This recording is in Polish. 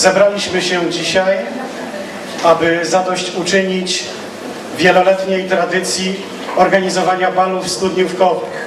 Zebraliśmy się dzisiaj, aby zadośćuczynić wieloletniej tradycji organizowania balów studniówkowych.